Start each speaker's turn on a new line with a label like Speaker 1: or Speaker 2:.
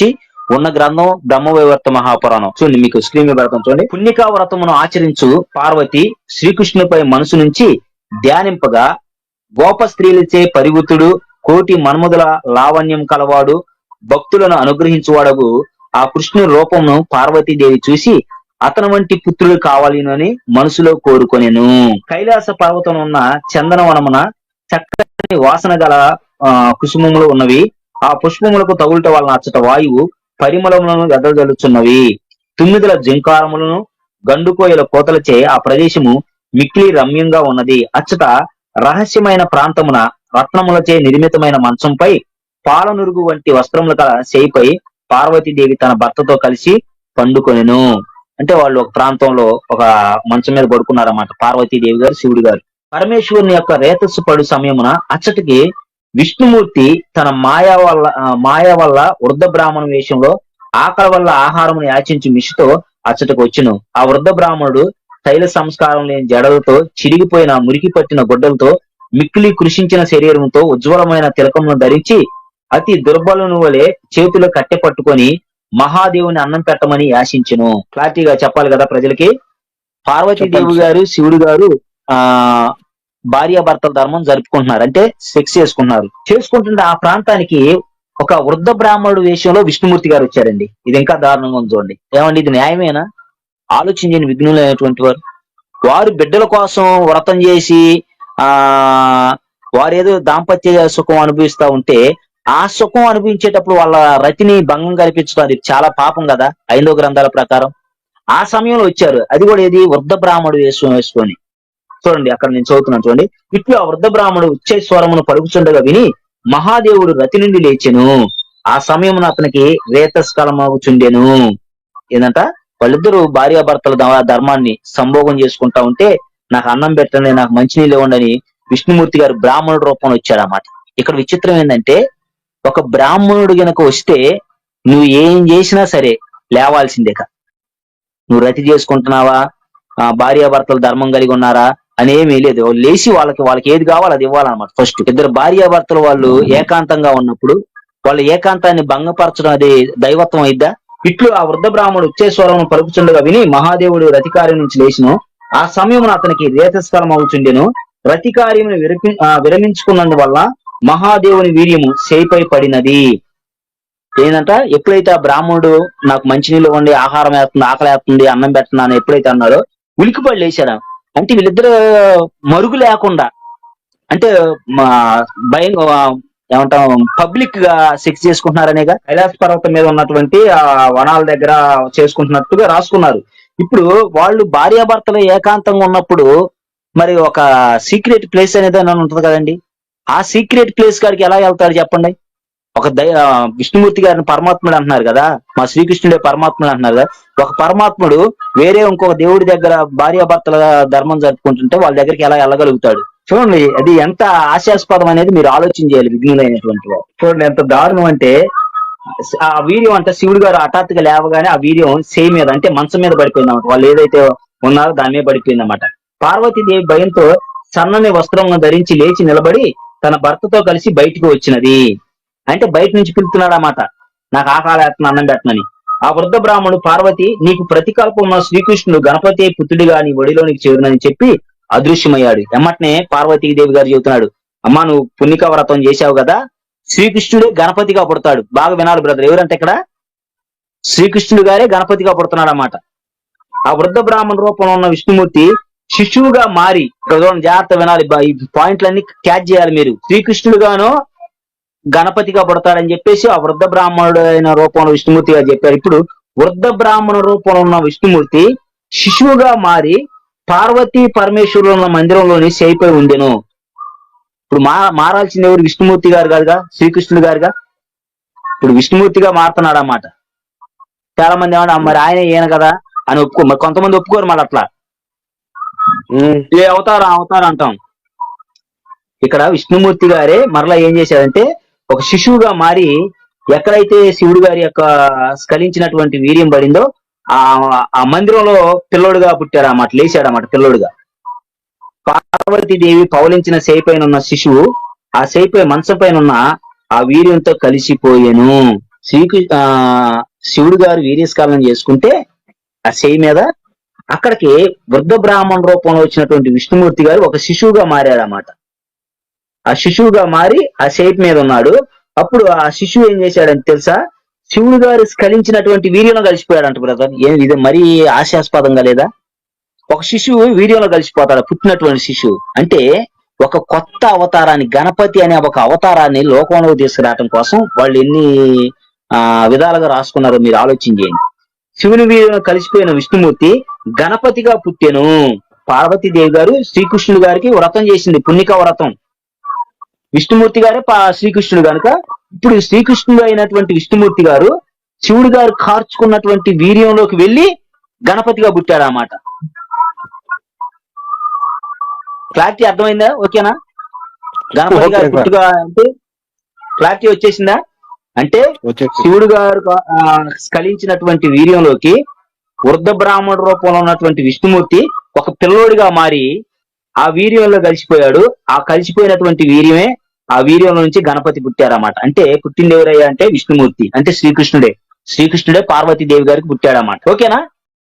Speaker 1: గురించి ఉన్న గ్రంథం బ్రహ్మవైవర్త మహాపురాణం. చూడండి మీకు స్క్రీన్ మీద పెడతాం చూడండి పుణ్యకా వ్రతమును ఆచరించు పార్వతి శ్రీకృష్ణుపై మనసు నుంచి ధ్యానింపగా గోప స్త్రీలచే పరివృతుడు కోటి మన్మధుల లావణ్యం కలవాడు భక్తులను అనుగ్రహించువాడగు ఆ కృష్ణుని రూపమును పార్వతీదేవి చూసి అతని వంటి పుత్రుడు కావాలని మనసులో కోరుకొనెను. కైలాస పర్వతం ఉన్న చందనవనమున చక్కని వాసన గల ఆ, కుసుమములు ఉన్నవి. ఆ పుష్పములకు తగులుట వలన అచ్చట వాయువు పరిమళములను వెదజల్లుచున్నవి తుమ్మిదల జింకారములను గండుకోయల కోతలచే ఆ ప్రదేశము మిక్లి రమ్యంగా ఉన్నది. అచ్చట రహస్యమైన ప్రాంతమున రత్నములచే నిర్మితమైన మంచంపై పాలనురుగు వంటి వస్త్రముల గల చేయిపై పార్వతీదేవి తన భర్తతో కలిసి పండుకొనెను. అంటే వాళ్ళు ఒక ప్రాంతంలో ఒక మంచం మీద పడుకున్నారన్నమాట. పార్వతీదేవి గారు శివుడు గారు. పరమేశ్వరుని యొక్క రేతస్సు పడు సమయమున అచ్చటికి విష్ణుమూర్తి తన మాయా వల్ల మాయ వల్ల వృద్ధ బ్రాహ్మణ వేషంలో ఆకలి వల్ల ఆహారమును యాచించి మిషితో అచ్చటకు వచ్చును. ఆ వృద్ధ బ్రాహ్మణుడు తైల సంస్కారం లేని జడలతో చిరిగిపోయిన మురికి పట్టిన గుడ్డలతో మిక్కిలి కృషించిన శరీరంతో ఉజ్వలమైన తిలకమును ధరించి అతి దుర్బలుని వలె చేతిలో కట్టె పట్టుకొని మహాదేవుని అన్నం పెట్టమని యాశించును క్లారిటీగా చెప్పాలి కదా ప్రజలకి? పార్వతీదేవి గారు శివుడు గారు ఆ భార్యాభర్తల ధర్మం జరుపుకుంటున్నారు. అంటే సెక్స్ చేసుకుంటున్నారు. చేసుకుంటుంటే ఆ ప్రాంతానికి ఒక వృద్ధ బ్రాహ్మణుడు వేషంలో విష్ణుమూర్తి గారు వచ్చారండి. ఇది ఇంకా దారుణంగా ఉంది చూడండి. ఏమండి ఇది న్యాయమేనా? ఆలోచించని విఘ్నులైనటువంటి వారు. వారు బిడ్డల కోసం వ్రతం చేసి ఆ వారేదో దాంపత్య సుఖం అనుభవిస్తా ఉంటే ఆ సుఖం అనుభవించేటప్పుడు వాళ్ళ రతిని భంగం కల్పించడం అది చాలా పాపం కదా? ఐదో గ్రంథాల ప్రకారం. ఆ సమయంలో వచ్చారు. అది కూడా ఏది? వృద్ధ బ్రాహ్మణుడు వేసుకొని. చూడండి అక్కడ నేను చదువుతున్నాను చూడండి. ఇట్లు ఆ వృద్ధ బ్రాహ్మణుడు ఉచ్చైస్వరమును పలుకుచుండగా విని మహాదేవుడు రతి నుండి లేచెను. ఆ సమయమున అతనికి రేతస్కలమాగుచుండెను. ఏంటంట వాళ్ళిద్దరూ భార్యాభర్తల ధర్మాన్ని సంభోగం చేసుకుంటా ఉంటే నాకు అన్నం పెట్టండి నాకు మంచినీళ్ళు ఇవ్వండి విష్ణుమూర్తి గారు బ్రాహ్మణుడు రూపంలో వచ్చాడన్నమాట ఇక్కడ విచిత్రం ఏంటంటే ఒక బ్రాహ్మణుడు గనక వస్తే నువ్వు ఏం చేసినా సరే లేవాల్సిందేక నువ్వు రతి చేసుకుంటున్నావా? ఆ, భార్యాభర్తలు ధర్మం కలిగి ఉన్నారా? అనేమీ లేదు. వాళ్ళు లేచి వాళ్ళకి వాళ్ళకి ఏది కావాలో అది ఇవ్వాలన్నమాట. ఫస్ట్ ఇద్దరు భార్యాభర్తలు వాళ్ళు ఏకాంతంగా ఉన్నప్పుడు వాళ్ళ ఏకాంతాన్ని భంగపరచడం అది దైవత్వం అయిద్దా? ఇట్లు ఆ వృద్ధ బ్రాహ్మణుడు ఉచ్చేశ్వరం పలుకుచుండగా విని మహాదేవుడు రతికార్యం నుంచి లేచిను. ఆ సమయమున అతనికి రేతస్కాలం అవుచుండెను. రతికార్యమును విరపి ఆ, విరమించుకున్నందువల్ల మహాదేవుని వీర్యము చేయిపై పడినది. ఏంటంట ఎప్పుడైతే ఆ బ్రాహ్మణుడు నాకు మంచినీళ్ళు ఇవ్వండి ఆహారం వేస్తుంది ఆకలి వేస్తుంది అన్నం పెట్టినాను ఎప్పుడైతే అన్నాడో ఉలికిపడి లేచాడు? అంటే వీళ్ళిద్దరు మరుగు లేకుండా అంటే మా భయం ఏమంటాం పబ్లిక్గా సెక్స్ చేసుకుంటున్నారనేగా కైలాస పర్వతం మీద ఉన్నటువంటి ఆ వనాల దగ్గర చేసుకుంటున్నట్టుగా రాసుకున్నారు. ఇప్పుడు వాళ్ళు భార్యాభర్తలు ఏకాంతంగా ఉన్నప్పుడు మరి ఒక సీక్రెట్ ప్లేస్ అనేది ఉంటుంది కదండి. ఆ సీక్రెట్ ప్లేస్ కాడికి ఎలా వెళ్తాడు చెప్పండి? ఒక దై విష్ణుమూర్తి గారిని పరమాత్ముడు అంటున్నారు కదా? మా శ్రీకృష్ణుడే పరమాత్ముడు అంటున్నారు కదా? ఒక పరమాత్ముడు వేరే ఇంకొక దేవుడి దగ్గర భార్యాభర్తల ధర్మం జరుపుకుంటుంటే వాళ్ళ దగ్గరికి ఎలా వెళ్ళగలుగుతాడు? చూడండి అది ఎంత ఆశాస్పదం అనేది మీరు ఆలోచన చేయాలి విఘ్నులైనటువంటి వారు. చూడండి ఎంత దారుణం అంటే ఆ వీర్యం అంటే శివుడు గారు హఠాత్తుగా లేవగానే ఆ వీర్యం సేమ్ మీద అంటే మంచం మీద పడిపోయింది అన్నమాట. వాళ్ళు ఏదైతే ఉన్నారో దాని మీద పడిపోయింది అన్నమాట. పార్వతీదేవి భయంతో సన్నని వస్త్రం ధరించి లేచి నిలబడి తన భర్తతో కలిసి బయటికి వచ్చినది. అంటే బయట నుంచి పిలుతున్నాడు అన్నమాట నాకు ఆకాల అన్నం పెట్టనని ఆ వృద్ధ బ్రాహ్మణుడు పార్వతి నీకు ప్రతికల్పం ఉన్న శ్రీకృష్ణుడు గణపతి పుత్రుడిగా నీ ఒడిలోనికి చేరునని చెప్పి అదృశ్యమయ్యాడు. ఎమ్మటనే పార్వతీదేవి గారు చెబుతున్నాడు అమ్మా నువ్వు పుణ్యక వ్రతం చేశావు కదా శ్రీకృష్ణుడే గణపతిగా పుడతాడు. బాగా వినాలి బ్రదర్ ఎవరంటే ఇక్కడ? శ్రీకృష్ణుడు గారే గణపతిగా పుడుతున్నాడు అన్నమాట ఆ వృద్ధ బ్రాహ్మణ రూపంలో ఉన్న విష్ణుమూర్తి శిశువుగా మారి జాగ్రత్త వినాలి ఈ పాయింట్లన్నీ క్యాచ్ చేయాలి మీరు. శ్రీకృష్ణుడుగానో గణపతిగా పుడతాడని చెప్పేసి ఆ వృద్ధ బ్రాహ్మణుడు అయిన రూపంలో విష్ణుమూర్తి గారు చెప్పారు. ఇప్పుడు వృద్ధ బ్రాహ్మణ రూపంలో ఉన్న విష్ణుమూర్తి శిశువుగా మారి పార్వతీ పరమేశ్వరులు ఉన్న మందిరంలోని చేయిపోయి ఉండెను ఇప్పుడు మా మారాల్సింది ఎవరు? విష్ణుమూర్తి గారు కాదుగా? శ్రీకృష్ణుడు గారుగా? ఇప్పుడు విష్ణుమూర్తిగా మారుతున్నాడు అన్నమాట చాలా మంది ఏమన్నా మరి ఆయన ఈయన కదా? అని ఒప్పుకో మరి కొంతమంది ఒప్పుకోరు మళ్ళీ అట్లా. ఏ అవతారం? అవతారం? అంటాం. ఇక్కడ విష్ణుమూర్తి గారే మరలా ఏం చేశారంటే ఒక శిశువుగా మారి ఎక్కడైతే శివుడు గారి యొక్క స్కలించినటువంటి వీర్యం పడిందో ఆ ఆ మందిరంలో పిల్లోడుగా పుట్టారన్నమాట అన్నమాట పిల్లోడుగా. పార్వతీదేవి సేయి సేపైన ఉన్న శిశువు ఆ సేపై మంచం పైన ఉన్న ఆ వీర్యంతో కలిసిపోయాను. శ్రీకృ ఆ శివుడు గారు వీర్యస్కాలం చేసుకుంటే ఆ సేయి మీద అక్కడికి వృద్ధ బ్రాహ్మణ రూపంలో వచ్చినటువంటి విష్ణుమూర్తి గారు ఒక శిశువుగా మారాడన్నమాట ఆ శిశువుగా మారి ఆ షేప్ మీద ఉన్నాడు. అప్పుడు ఆ శిశువు ఏం చేశాడని తెలుసా? శివుడు గారు స్ఖలించినటువంటి వీర్యంలో కలిసిపోయాడంట బ్రదర్ ఏం ఇది మరీ ఆశాస్పదంగా లేదా? ఒక శిశువు వీర్యంలో కలిసిపోతాడు పుట్టినటువంటి శిశువు. అంటే ఒక కొత్త అవతారాన్ని గణపతి అనే ఒక అవతారాన్ని లోకంలో తీసుకురావటం కోసం వాళ్ళు ఎన్ని ఆ విధాలుగా రాసుకున్నారో మీరు ఆలోచన చేయండి. శివుని వీరులను కలిసిపోయిన విష్ణుమూర్తి గణపతిగా పుట్టెను. పార్వతీదేవి గారు శ్రీకృష్ణుడు గారికి వ్రతం చేసింది పుణ్యక వ్రతం. విష్ణుమూర్తి గారే శ్రీకృష్ణుడు కనుక ఇప్పుడు శ్రీకృష్ణుడు అయినటువంటి విష్ణుమూర్తి గారు శివుడు గారు కార్చుకున్నటువంటి వీర్యంలోకి వెళ్ళి గణపతిగా పుట్టాడు అన్నమాట క్లారిటీ అర్థమైందా? ఓకేనా? గణపతి గారు. పుట్టుగా అంటే క్లారిటీ వచ్చేసిందా? అంటే శివుడు గారు స్ఖలించినటువంటి వీర్యంలోకి వృద్ధ బ్రాహ్మణ రూపంలో ఉన్నటువంటి విష్ణుమూర్తి ఒక పిల్లోడిగా మారి ఆ వీర్యంలో కలిసిపోయాడు. ఆ కలిసిపోయినటువంటి వీర్యమే ఆ వీర్యంలో నుంచి గణపతి పుట్టారన్నమాట. అంటే పుట్టింది ఎవరయ్యా అంటే విష్ణుమూర్తి అంటే శ్రీకృష్ణుడే. శ్రీకృష్ణుడే పార్వతీదేవి గారికి పుట్టాడన్నమాట. ఓకేనా?